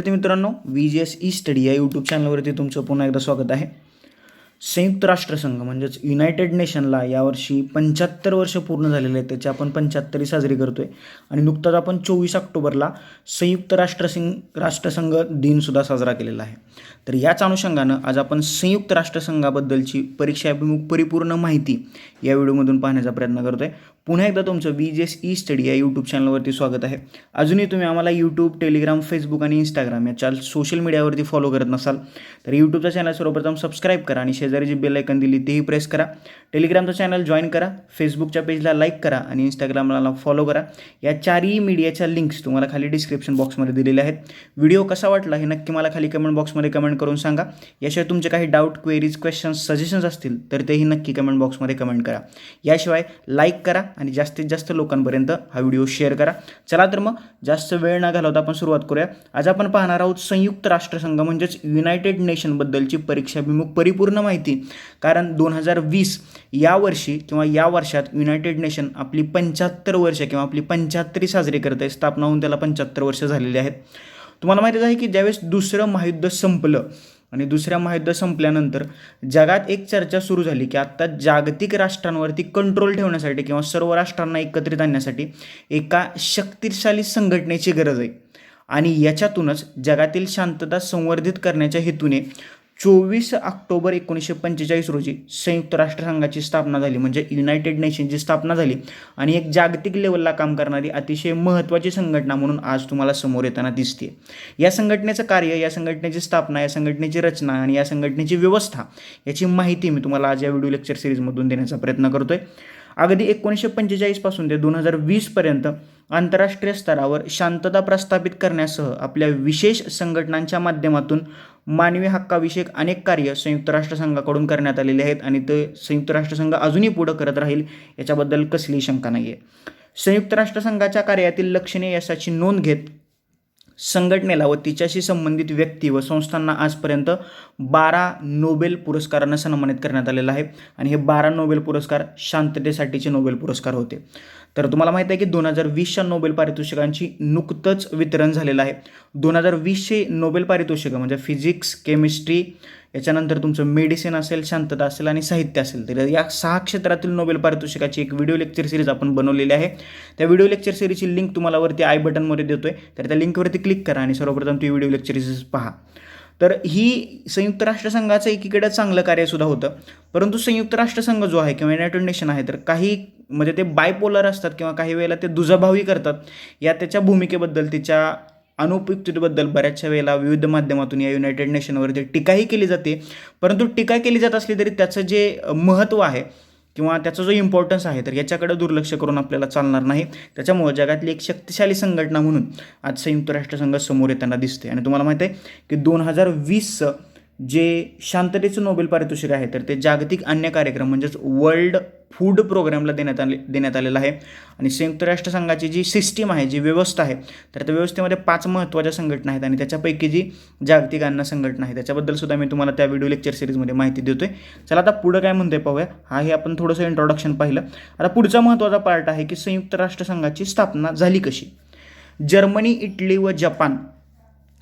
विद्यार्थी मित्रांनो V G S E study या यूट्यूब चॅनलवरती तुमचं पुन्हा एकदा स्वागत आहे. संयुक्त राष्ट्रसंघ म्हणजेच युनायटेड नेशनला यावर्षी पंच्याहत्तर वर्ष पूर्ण झालेले आहेत त्याची आपण पंच्याहत्तरी साजरी करतोय. आणि नुकताच आपण चोवीस ऑक्टोबरला संयुक्त राष्ट्रसंघ राष्ट्रसंघ दिनसुद्धा साजरा केलेला आहे. तर याच अनुषंगानं आज आपण संयुक्त राष्ट्रसंघाबद्दलची परीक्षाभिमुख परिपूर्ण माहिती या व्हिडिओमधून पाहण्याचा प्रयत्न करतोय. पुन्हा एकदा तुमचं B G S E study या यूट्यूब चॅनलवरती स्वागत आहे. अजूनही तुम्ही आम्हाला यूट्यूब टेलिग्राम फेसबुक आणि इंस्टाग्राम या चाल सोशल मीडियावरती फॉलो करत नसाल तर यूट्यूबचा चॅनल सर्वप्रथम सबस्क्राईब करा आणि शेजारी जी बेल आयकन दिली तेही प्रेस करा. टेलिग्रामचं चॅनल जॉईन करा फेसबुकच्या पेजला लाईक करा आणि इंस्टाग्रामला फॉलो करा. या चारही मीडियाच्या लिंक्स तुम्हाला खाली डिस्क्रिप्शन बॉक्समध्ये दिलेल्या आहेत. व्हिडिओ कसा वाटला हे नक्की मला खाली कमेंट बॉक्समध्ये कमेंट करून सांगा. याशिवाय तुमचे काही डाऊट क्वेरीज क्वेश्चन्स सजेशन्स असतील तर तेही नक्की कमेंट बॉक्समध्ये कमेंट करा. याशिवाय लाईक करा आणि जास्तीत जास्त लोकांपर्यंत हा व्हिडिओ शेअर करा. चला तर मग जास्त वेळ न घालवता आपण सुरुवात करूया. आज आपण पाहणार आहोत संयुक्त राष्ट्रसंघ म्हणजेच युनायटेड नेशनबद्दलची परीक्षाभिमुख परिपूर्ण माहिती. कारण दोन हजार वीस या वर्षी किंवा या वर्षात युनायटेड नेशन आपली पंच्याहत्तर वर्ष किंवा आपली पंच्याहत्तरी साजरी करत आहे. स्थापना होऊन त्याला पंच्याहत्तर वर्ष झालेली आहेत. तुम्हाला माहितीच आहे की ज्यावेळेस दुसरं महायुद्ध संपलं आणि दुसऱ्या महायुद्ध संपल्यानंतर जगात एक चर्चा सुरू झाली की आत्ता जागतिक राष्ट्रांवरती कंट्रोल ठेवण्यासाठी किंवा सर्व राष्ट्रांना एकत्रित आणण्यासाठी एका शक्तिशाली संघटनेची गरज आहे. आणि याच्यातूनच जगातील शांतता संवर्धित करण्याच्या हेतूने चोवीस ऑक्टोबर एकोणीसशे पंचेचाळीस रोजी संयुक्त राष्ट्रसंघाची स्थापना झाली म्हणजे युनायटेड नेशनची स्थापना झाली. आणि एक जागतिक लेवलला काम करणारी अतिशय महत्त्वाची संघटना म्हणून आज तुम्हाला समोर येताना दिसते. या संघटनेचं कार्य या संघटनेची स्थापना या संघटनेची रचना आणि या संघटनेची व्यवस्था याची माहिती मी तुम्हाला आज या व्हिडिओ लेक्चर सिरीजमधून देण्याचा प्रयत्न करतोय. अगदी एकोणीसशे पंचेचाळीसपासून ते दोन हजार वीसपर्यंत आंतरराष्ट्रीय स्तरावर शांतता प्रस्थापित करण्यासह आपल्या विशेष संघटनांच्या माध्यमातून मानवी हक्काविषयक अनेक कार्य संयुक्त राष्ट्रसंघाकडून करण्यात आलेले आहेत आणि ते संयुक्त राष्ट्रसंघ अजूनही पुढं करत राहील याच्याबद्दल कसलीही शंका नाही आहे संयुक्त राष्ट्रसंघाच्या कार्यातील लक्षणीय यशाची नोंद घेत संघटनेला व तिच्याशी संबंधित व्यक्ती व संस्थांना आजपर्यंत बारा नोबेल पुरस्कारांना सन्मानित करण्यात आलेलं आहे. आणि हे बारा नोबेल पुरस्कार शांततेसाठीचे नोबेल पुरस्कार होते. तर तुम्हाला माहिती आहे की दोन हजार वीसच्या नोबेल पारितोषिकांची नुकतंच वितरण झालेलं आहे. दोन हजार वीसचे नोबेल पारितोषिकं म्हणजे फिजिक्स केमिस्ट्री याच्यानंतर तुमचं मेडिसिन असेल शांतता असेल आणि साहित्य असेल. तर या सहा क्षेत्रातील नोबेल पारितोषिकाची एक व्हिडिओ लेक्चर सिरीज आपण बनवलेली आहे. त्या व्हिडिओ लेक्चर सिरीजची लिंक तुम्हाला वरती आय बटनमध्ये देतो आहे तर त्या लिंकवरती क्लिक करा आणि सर्वप्रथम ती व्हिडिओ लेक्चर सिरीज पहा. तर ही संयुक्त राष्ट्रसंघाचं एकीकडे चांगलं कार्यसुद्धा होतं. परंतु संयुक्त राष्ट्रसंघ जो आहे किंवा युनायटेड नेशन आहे तर काही म्हणजे ते बायपोलर असतात किंवा काही वेळेला ते दुजाभावी करतात. या त्याच्या भूमिकेबद्दल तिच्या अनुपयुक्ततेबद्दल बऱ्याचशा वेळेला विविध माध्यमातून या युनायटेड नेशनवरती टीकाही केली जाते परंतु टीका केली जात असली तरी त्याचं जे महत्त्व आहे किंवा त्याचा जो इम्पॉर्टन्स आहे तर याच्याकडे दुर्लक्ष करून आपल्याला चालणार नाही. त्याच्यामुळं जगातली एक शक्तिशाली संघटना म्हणून आज संयुक्त राष्ट्रसंघ समोर येताना दिसते आणि तुम्हाला माहिती आहे की दोन हजार वीसचं जे शांततेचं नोबेल पारितोषिक आहे तर ते जागतिक अन्य कार्यक्रम म्हणजेच वर्ल्ड फूड प्रोग्रामला देण्यात आले देण्यात आलेलं आहे. आणि संयुक्त राष्ट्रसंघाची जी सिस्टीम आहे जी व्यवस्था आहे तर त्या व्यवस्थेमध्ये पाच महत्त्वाच्या संघटना आहेत आणि त्याच्यापैकी जी जागतिक अन्न संघटना आहे त्याच्याबद्दल सुद्धा मी तुम्हाला त्या व्हिडिओ लेक्चर सिरीजमध्ये माहिती देतोय. चला आता पुढं काय म्हणतोय पाहूया. हा हे आपण थोडंसं इंट्रोडक्शन पाहिलं. आता पुढचा महत्त्वाचा पार्ट आहे की संयुक्त राष्ट्रसंघाची स्थापना झाली कशी? जर्मनी इटली व जपान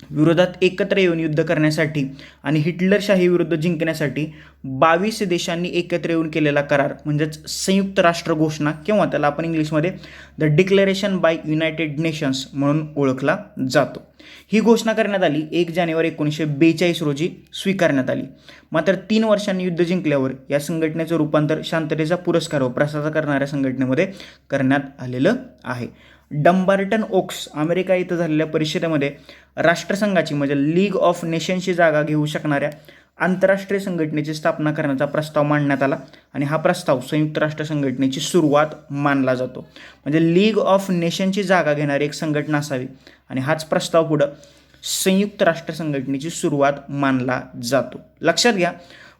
विरोधात एकत्र येऊन युद्ध करण्यासाठी आणि हिटलरशाही विरुद्ध जिंकण्यासाठी बावीस देशांनी एकत्र येऊन केलेला करार म्हणजेच संयुक्त राष्ट्र घोषणा किंवा त्याला आपण इंग्लिशमध्ये the declaration by United Nations म्हणून ओळखला जातो. ही घोषणा करण्यात आली एक जानेवारी एकोणीसशे बेचाळीस रोजी स्वीकारण्यात आली. मात्र तीन वर्षांनी युद्ध जिंकल्यावर या संघटनेचं रूपांतर शांततेचा पुरस्कार व प्रसार करणाऱ्या संघटनेमध्ये करण्यात आलेलं आहे. डंबार्टन ओक्स अमेरिका इथं झालेल्या परिषदेमध्ये राष्ट्रसंघाची म्हणजे लीग ऑफ नेशनची जागा घेऊ शकणाऱ्या आंतरराष्ट्रीय संघटनेची स्थापना करण्याचा प्रस्ताव मांडण्यात आला आणि हा प्रस्ताव संयुक्त राष्ट्र संघटनेची सुरुवात मानला जातो. म्हणजे लीग ऑफ नेशनची जागा घेणारी एक संघटना असावी आणि हाच प्रस्ताव पुढं संयुक्त राष्ट्र संघटनेची सुरुवात मानला जातो. लक्षात घ्या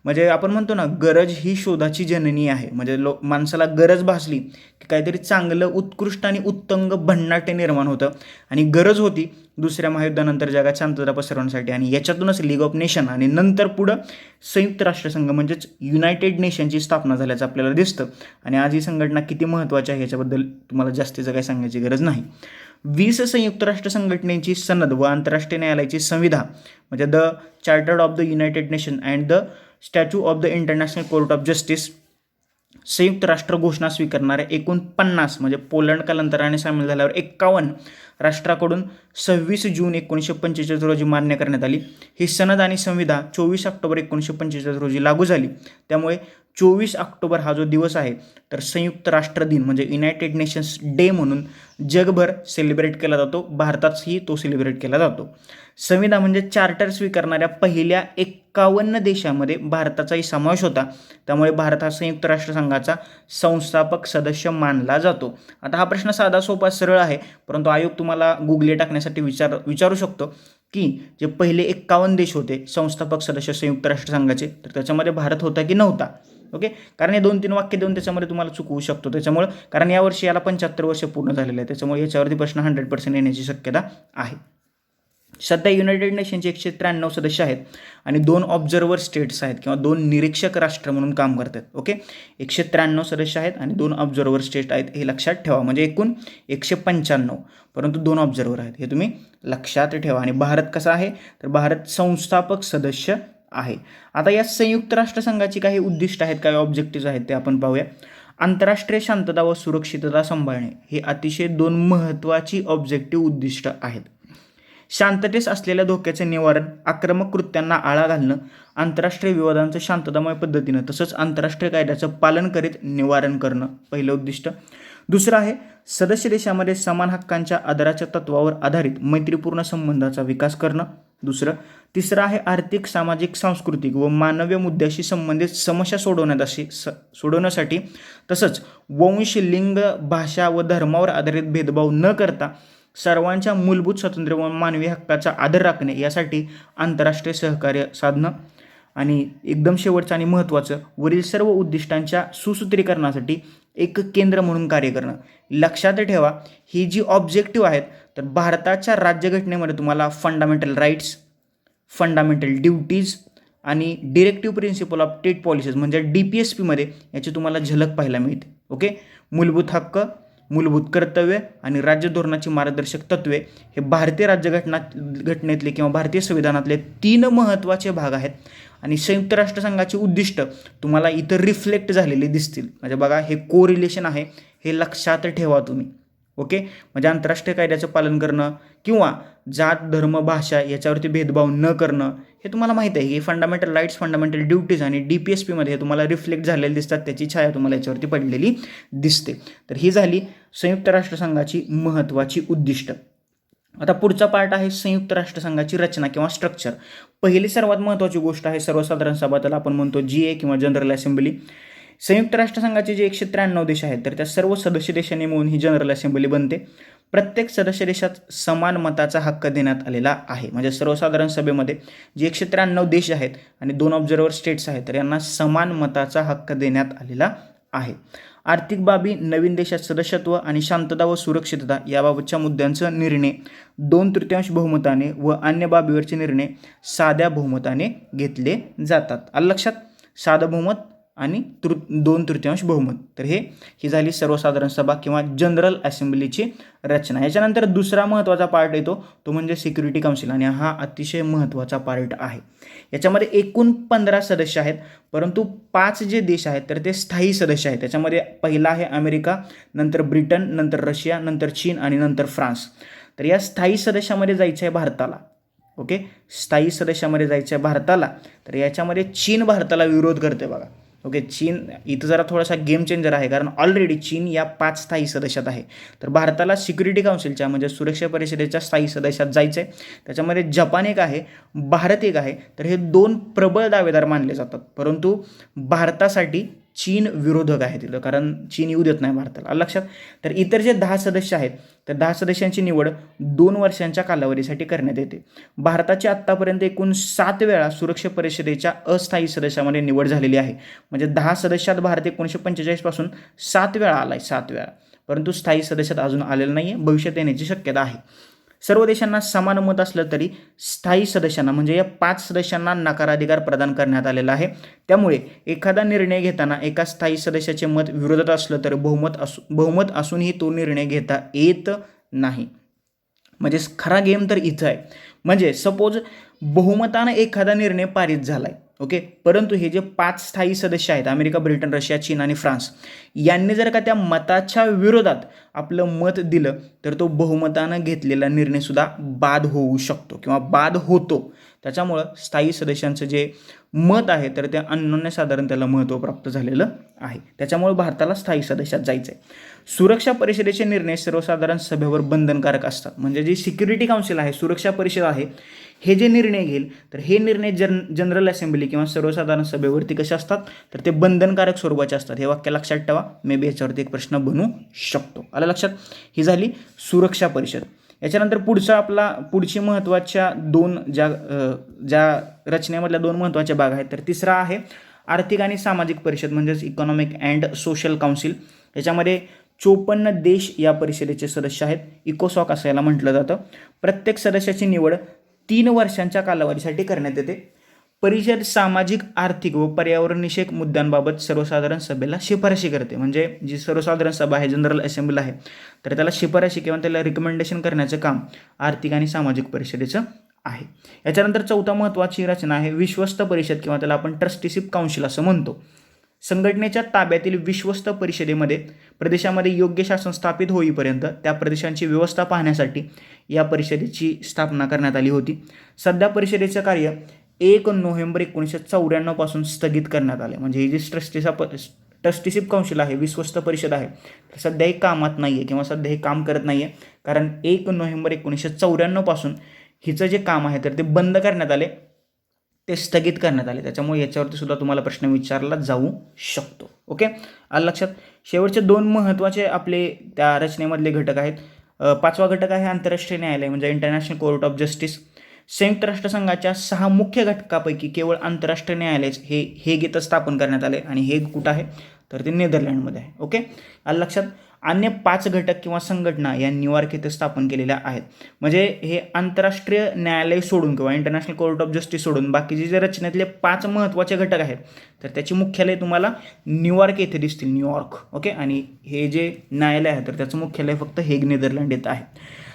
म्हणजे आपण म्हणतो ना गरज ही शोधाची जननी आहे. म्हणजे लो माणसाला गरज भासली की काहीतरी चांगलं उत्कृष्ट आणि उत्तंग भन्नाट्य निर्माण होतं. आणि गरज होती दुसऱ्या महायुद्धानंतर जगात शांतता पसरवण्यासाठी. आणि याच्यातूनच लीग ऑफ नेशन आणि नंतर पुढं संयुक्त राष्ट्रसंघ म्हणजेच युनायटेड नेशनची स्थापना झाल्याचं आपल्याला दिसतं. आणि आज ही संघटना किती महत्त्वाची आहे याच्याबद्दल तुम्हाला जास्तीचं काही सांगण्याची गरज नाही. वीस संयुक्त राष्ट्र संघटनेची सनद व आंतरराष्ट्रीय न्यायालयाची संविधा म्हणजे the chartered of the United Nation and the statue of the International Court of Justice संयुक्त राष्ट्र घोषणा स्वीकारणाऱ्या एकूण पन्नास म्हणजे पोलंड कालांतराने सामील झाल्यावर एक्कावन्न राष्ट्राकडून सव्वीस जून एकोणीसशे पंचेचाळीस रोजी मान्य करण्यात आली. ही सनद आणि संविधा चोवीस ऑक्टोबर एकोणीसशे पंचेचाळीस रोजी लागू झाली. त्यामुळे चोवीस ऑक्टोबर हा जो दिवस आहे तर संयुक्त राष्ट्र दिन म्हणजे युनायटेड नेशन्स डे म्हणून जगभर सेलिब्रेट केला जातो. भारतातही तो सेलिब्रेट केला जातो. संविधान म्हणजे चार्टर स्वीकारणाऱ्या पहिल्या एक्कावन्न देशामध्ये भारताचाही समावेश होता. त्यामुळे भारत हा संयुक्त राष्ट्रसंघाचा संस्थापक सदस्य मानला जातो. आता हा प्रश्न साधा सोपा सरळ आहे परंतु आयोग तुम्हाला गुगले टाकण्यासाठी विचार विचारू शकतो की जे पहिले एक्कावन्न देश होते संस्थापक सदस्य संयुक्त राष्ट्रसंघाचे तर त्याच्यामध्ये भारत होता की नव्हता? ओके? कारण हे दोन तीन वाक्य देऊन त्याच्यामध्ये तुम्हाला चुकवू शकतो. त्याच्यामुळं कारण यावर्षी याला पंच्याहत्तर वर्ष पूर्ण झालेलं आहे त्याच्यामुळे याच्यावरती प्रश्न हंड्रेड पर्सेंट येण्याची शक्यता आहे. सध्या युनायटेड नेशनचे एकशे त्र्याण्णव सदस्य आहेत आणि दोन ऑब्झर्वर स्टेट्स आहेत किंवा दोन निरीक्षक राष्ट्र म्हणून काम करतात. ओके? एकशे त्र्याण्णव सदस्य आहेत आणि दोन ऑब्झर्वर स्टेट आहेत हे लक्षात ठेवा. म्हणजे एकूण एकशे पंच्याण्णव. परंतु दोन ऑब्झर्वर आहेत. हे तुम्ही लक्षात ठेवा. आणि भारत कसा आहे? तर भारत संस्थापक सदस्य आहे. आता या संयुक्त राष्ट्रसंघाची काही उद्दिष्ट आहेत काही ऑब्जेक्टिव्ह आहेत ते आपण पाहूया. आंतरराष्ट्रीय शांतता व सुरक्षितता सांभाळणे हे अतिशय दोन महत्त्वाची ऑब्जेक्टिव्ह उद्दिष्ट आहेत. शांततेस असलेल्या धोक्याचे निवारण आक्रमक कृत्यांना आळा घालणं आंतरराष्ट्रीय विवादांचं शांततामय पद्धतीनं तसंच आंतरराष्ट्रीय कायद्याचं पालन करीत निवारण करणं पहिलं उद्दिष्ट. दुसरं आहे सदस्य देशामध्ये समान हक्कांच्या आदराच्या तत्वावर आधारित मैत्रीपूर्ण संबंधाचा विकास करणं. दुसरं तिसरं आहे आर्थिक सामाजिक सांस्कृतिक व मानवीय मुद्द्याशी संबंधित समस्या सोडवण्यात अशी स सोडवण्यासाठी. तसंच वंश लिंग भाषा व धर्मावर आधारित भेदभाव न करता सर्वांच्या मूलभूत स्वातंत्र्य व मानवी हक्काचा आदर राखणे यासाठी आंतरराष्ट्रीय सहकार्य साधणं आणि एकदम शेवटचं आणि महत्त्वाचं वरील सर्व उद्दिष्टांच्या सुसूत्रीकरणासाठी एक केंद्र म्हणून कार्य करणं. लक्षात ठेवा ही जी ऑब्जेक्टिव्ह आहेत तर भारताच्या राज्यघटनेमध्ये तुम्हाला फंडामेंटल राईट्स फंडामेंटल ड्युटीज आणि directive principle of state policies म्हणजे डी पी एस पीमध्ये याची तुम्हाला झलक पाहायला मिळते. ओके मूलभूत हक्क मूलभूत कर्तव्य आणि राज्य धोरणाची मार्गदर्शक तत्वे हे भारतीय राज्यघटना घटनेतले किंवा भारतीय संविधानातले तीन महत्त्वाचे भाग आहेत आणि संयुक्त राष्ट्रसंघाची उद्दिष्ट तुम्हाला इथं रिफ्लेक्ट झालेली दिसतील. म्हणजे बघा हे को रिलेशन आहे हे लक्षात ठेवा तुम्ही. ओके? म्हणजे आंतरराष्ट्रीय कायद्याचं पालन करणं किंवा जात धर्म भाषा याच्यावरती भेदभाव न करणं हे तुम्हाला माहीत आहे. की फंडामेंटल राईट्स फंडामेंटल ड्युटीज आणि डी पी एस पीमध्ये तुम्हाला रिफ्लेक्ट झालेले दिसतात. त्याची छाया तुम्हाला याच्यावरती पडलेली दिसते. तर ही झाली संयुक्त राष्ट्रसंघाची महत्त्वाची उद्दिष्ट. आता पुढचा पार्ट आहे संयुक्त राष्ट्रसंघाची रचना किंवा स्ट्रक्चर पहिली सर्वात महत्त्वाची गोष्ट आहे सर्वसाधारण सभा त्याला आपण म्हणतो जी ए किंवा जनरल असेंब्ली संयुक्त राष्ट्रसंघाचे जे एकशे त्र्याण्णव देश आहेत तर त्या सर्व सदस्य देशांनी मिळून ही जनरल असेंब्ली बनते. प्रत्येक सदस्य देशात समान मताचा हक्क देण्यात आलेला आहे. म्हणजे सर्वसाधारण सभेमध्ये जे एकशे त्र्याण्णव देश आहेत आणि दोन ऑब्झर्वर स्टेट्स आहेत तर यांना समान मताचा हक्क देण्यात आलेला आहे. आर्थिक बाबी नवीन देशात सदस्यत्व आणि शांतता व सुरक्षितता याबाबतच्या मुद्द्यांचा निर्णय दोन तृतीयांश बहुमताने व अन्य बाबीवरचे निर्णय साध्या बहुमताने घेतले जातात. आलं लक्षात? साधं बहुमत आणि तृ दोन तृतीयांश बहुमत. तर हे ही झाली सर्वसाधारण सभा किंवा जनरल असेंब्लीची रचना. याच्यानंतर दुसरा महत्त्वाचा पार्ट येतो तो म्हणजे सिक्युरिटी काउन्सिल आणि हा अतिशय महत्त्वाचा पार्ट आहे. याच्यामध्ये एकूण पंधरा सदस्य आहेत परंतु पाच जे देश आहेत तर ते स्थायी सदस्य आहेत. त्याच्यामध्ये पहिला आहे अमेरिका नंतर ब्रिटन नंतर रशिया नंतर चीन आणि नंतर फ्रान्स. तर या स्थायी सदस्यामध्ये जायचं आहे भारताला. ओके? स्थायी सदस्यामध्ये जायचं आहे भारताला. तर याच्यामध्ये चीन भारताला विरोध करते बघा. ओके चीन इथं जरा थोडासा गेम चेंजर आहे कारण ऑलरेडी चीन या पाच स्थायी सदस्यात आहे. तर भारताला सिक्युरिटी काउन्सिलच्या म्हणजे सुरक्षा परिषदेच्या स्थायी सदस्यात जायचं आहे त्याच्यामध्ये जपान एक आहे भारत एक आहे. तर हे दोन प्रबळ दावेदार मानले जातात. परंतु भारतासाठी चीन विरोधक आहे तिथं कारण चीन येऊ देत नाही भारताला. लक्षात? तर इतर जे दहा सदस्य आहेत तर दहा सदस्यांची निवड दोन वर्षांच्या कालावधीसाठी करण्यात येते. भारताची आत्तापर्यंत एकूण सात वेळा सुरक्षा परिषदेच्या अस्थायी सदस्यामध्ये निवड झालेली आहे. म्हणजे दहा सदस्यात भारत एकोणीसशे पंचेचाळीसपासून सात वेळा आला आहे सात वेळा. परंतु स्थायी सदस्यात अजून आलेलं नाही आहे भविष्यात येण्याची शक्यता आहे. सर्व देशांना समान मत असलं तरी स्थायी सदस्यांना म्हणजे या पाच सदस्यांना नकाराधिकार प्रदान करण्यात आलेला आहे. त्यामुळे एखादा निर्णय घेताना एका स्थायी सदस्याचे मत विरोधात असलं तर बहुमत असू बहुमत असूनही तो निर्णय घेता येत नाही. म्हणजेच खरा गेम तर इथं आहे. म्हणजे सपोज बहुमतानं एखादा निर्णय पारित झाला आहे ओके? परंतु हे जे पाच स्थायी सदस्य आहेत अमेरिका ब्रिटन रशिया चीन आणि फ्रान्स यांनी जर का त्या मताच्या विरोधात आपलं मत दिलं तर तो बहुमतानं घेतलेला निर्णयसुद्धा बाद होऊ शकतो किंवा बाद होतो. त्याच्यामुळं स्थायी सदस्यांचं जे मत आहे तर त्या अनन्यसाधारण त्याला महत्त्व प्राप्त झालेलं आहे. त्याच्यामुळे भारताला स्थायी सदस्यात जायचं आहे सुरक्षा परिषदेचे निर्णय सर्वसाधारण सभेवर बंधनकारक असतात. म्हणजे जी सिक्युरिटी काउन्सिल आहे सुरक्षा परिषद आहे हे जे निर्णय घेईल तर हे निर्णय जन जनरल असेंब्ली किंवा सर्वसाधारण सभेवरती कसे असतात? तर ते बंधनकारक स्वरूपाचे असतात. हे वाक्य लक्षात ठेवा. मे बी याच्यावरती एक प्रश्न बनू शकतो. आला लक्षात? ही झाली सुरक्षा परिषद. याच्यानंतर पुढचा आपला पुढची महत्त्वाच्या दोन ज्या ज्या रचनेमधल्या दोन महत्त्वाच्या भाग आहेत तर तिसरा आहे आर्थिक आणि सामाजिक परिषद म्हणजेच इकॉनॉमिक अँड सोशल काउन्सिल याच्यामध्ये चोपन्न देश या परिषदेचे सदस्य आहेत. इकोसॉक असं याला म्हटलं जातं. प्रत्येक सदस्याची निवड तीन वर्षांच्या कालावधीसाठी करण्यात येते. परिषद सामाजिक आर्थिक व पर्यावरणविषयक मुद्द्यांबाबत सर्वसाधारण सभेला शिफारशी करते. म्हणजे जी सर्वसाधारण सभा आहे जनरल असेंब्ली आहे तर त्याला शिफारशी किंवा त्याला रिकमेंडेशन करण्याचं काम आर्थिक आणि सामाजिक परिषदेचं आहे. याच्यानंतर चौथा महत्त्वाची रचना आहे विश्वस्त परिषद किंवा त्याला आपण ट्रस्टीशिप काउन्सिल असं म्हणतो. संघटनेच्या ताब्यातील विश्वस्त परिषदेमध्ये प्रदेशामध्ये योग्य शासन स्थापित होईपर्यंत त्या प्रदेशांची व्यवस्था पाहण्यासाठी या परिषदेची स्थापना करण्यात आली होती. सध्या परिषदेचं कार्य एक नोव्हेंबर एकोणीसशे चौऱ्याण्णवपासून स्थगित करण्यात आले. म्हणजे ही जी ट्रस्टीसा प ट्रस्टीशिप काउन्सिल आहे विश्वस्त परिषद आहे सध्या हे कामात नाही आहे किंवा सध्या हे काम करत नाही आहे कारण एक नोव्हेंबर एकोणीसशे चौऱ्याण्णवपासून हिचं जे काम आहे तर ते बंद करण्यात आले. ते स्थगित करण्यात आले. त्याच्यामुळे याच्यावरती सुद्धा तुम्हाला प्रश्न विचारला जाऊ शकतो. ओके? आलं लक्षात? शेवटचे दोन महत्त्वाचे आपले त्या रचनेमधले घटक आहेत. पाचवा घटक आहे आंतरराष्ट्रीय न्यायालय म्हणजे इंटरनॅशनल कोर्ट ऑफ जस्टिस संयुक्त राष्ट्रसंघाच्या सहा मुख्य घटकापैकी केवळ आंतरराष्ट्रीय न्यायालय हे हे इथं स्थापन करण्यात आले. आणि हे कुठं आहे? तर ते नेदरलँडमध्ये आहे. ओके? आलं लक्षात? अन्य पाच घटक किंवा संघटना या न्यूयॉर्क येथे स्थापन केलेल्या आहेत. म्हणजे हे आंतरराष्ट्रीय न्यायालय सोडून किंवा इंटरनॅशनल कोर्ट ऑफ जस्टिस सोडून बाकीचे जे रचनेतले पाच महत्त्वाचे घटक आहेत तर त्याची मुख्यालय तुम्हाला न्यूयॉर्क येथे दिसतील. New York okay? आणि हे जे न्यायालय आहे तर त्याचं मुख्यालय फक्त हेग नेदरलँड येतं आहे.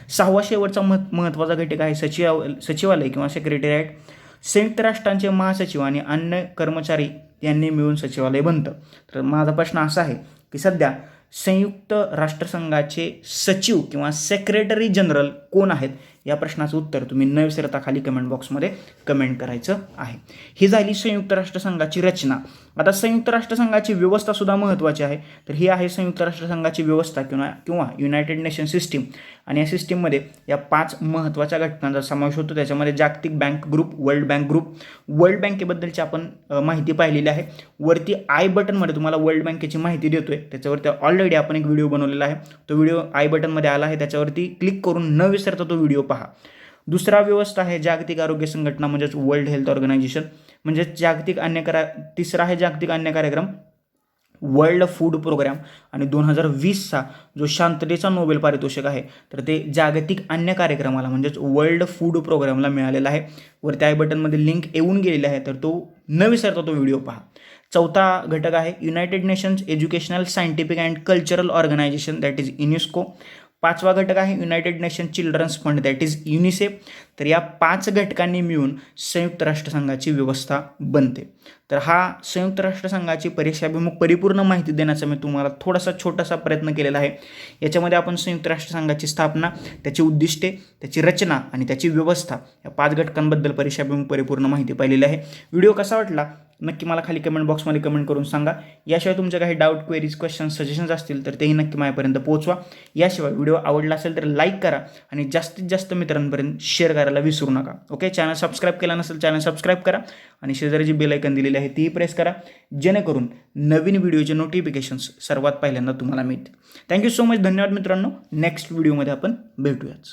सहावा शेवटचा मह महत्त्वाचा घटक आहे सचिव सचिवालय किंवा सेक्रेटरीट संयुक्त राष्ट्रांचे महासचिव आणि अन्य कर्मचारी यांनी मिळून सचिवालय बनतं. तर माझा प्रश्न असा आहे की सध्या संयुक्त राष्ट्रसंघाचे सचिव किंवा सेक्रेटरी जनरल कोण आहेत? या प्रश्नाचं उत्तर तुम्ही न विसरता खाली कमेंट बॉक्समध्ये कमेंट करायचं आहे. ही झाली संयुक्त राष्ट्रसंघाची रचना. आता संयुक्त राष्ट्रसंघाची व्यवस्था सुद्धा महत्त्वाची आहे. तर ही आहे संयुक्त राष्ट्रसंघाची व्यवस्था किंवा किंवा युनायटेड नेशन सिस्टीम आणि या सिस्टीममध्ये या पाच महत्त्वाच्या घटकांचा समावेश होतो. त्याच्यामध्ये जागतिक bank group world bank group world बँकेबद्दलची आपण माहिती पाहिलेली आहे. वरती आय बटनमध्ये तुम्हाला वर्ल्ड बँकेची माहिती देतोय. त्याच्यावरती ऑलरेडी आपण एक व्हिडिओ बनवलेला आहे. तो व्हिडिओ आय बटनमध्ये आला आहे. त्याच्यावरती क्लिक करून न विसरता तो व्हिडिओ पहा. दुसरा व्यवस्था आहे जागतिक आरोग्य संघटना म्हणजेच वर्ल्ड हेल्थ ऑर्गनायझेशन म्हणजेच जागतिक अन्य करा तिसरा आहे जागतिक अन्य कार्यक्रम वर्ल्ड फूड प्रोग्राम आणि दोन हजार वीसचा जो शांततेचा नोबेल पारितोषिक आहे तर ते जागतिक अन्य कार्यक्रमाला म्हणजेच वर्ल्ड फूड प्रोग्रामला मिळालेला आहे. वर त्या बटनमध्ये लिंक येऊन गेलेली आहे तर तो न विसरता तो व्हिडिओ पहा. चौथा घटक आहे United Nations Educational Scientific and Cultural Organization that is UNESCO पाचवा घटक आहे United Nation Children's Fund that is UNICEF तर या पाच घटकांनी मिळून संयुक्त राष्ट्रसंघाची व्यवस्था बनते. तर हा संयुक्त राष्ट्रसंघाची परीक्षाभिमुख परिपूर्ण माहिती देण्याचा मी तुम्हाला थोडासा छोटासा प्रयत्न केलेला आहे. याच्यामध्ये आपण संयुक्त राष्ट्रसंघाची स्थापना त्याची उद्दिष्टे त्याची रचना आणि त्याची व्यवस्था या पाच घटकांबद्दल परीक्षाभिमुख परिपूर्ण माहिती पाहिलेली आहे. व्हिडिओ कसा वाटला? नक्की मला खाली कमेंट बॉक्समध्ये कमेंट करून सांगा. याशिवाय तुमच्या काही डाऊट क्वेरीज क्वेश्चन सजेशन्स असतील तर तेही नक्की माझ्यापर्यंत पोहोचवा. याशिवाय व्हिडिओ आवडला असेल तर लाईक करा आणि जास्तीत जास्त मित्रांपर्यंत शेअर करायला विसरू नका. ओके चॅनल सबस्क्राईब केला नसेल चॅनल सबस्क्राईब करा आणि शेजारी जी बेल ऐकन दिलेली आहे तीही प्रेस करा. जेणेकरून नवीन व्हिडिओचे नोटिफिकेशन्स सर्वात पहिल्यांदा तुम्हाला मिळतील. थँक्यू सो मच धन्यवाद मित्रांनो. नेक्स्ट व्हिडिओमध्ये आपण भेटूयाच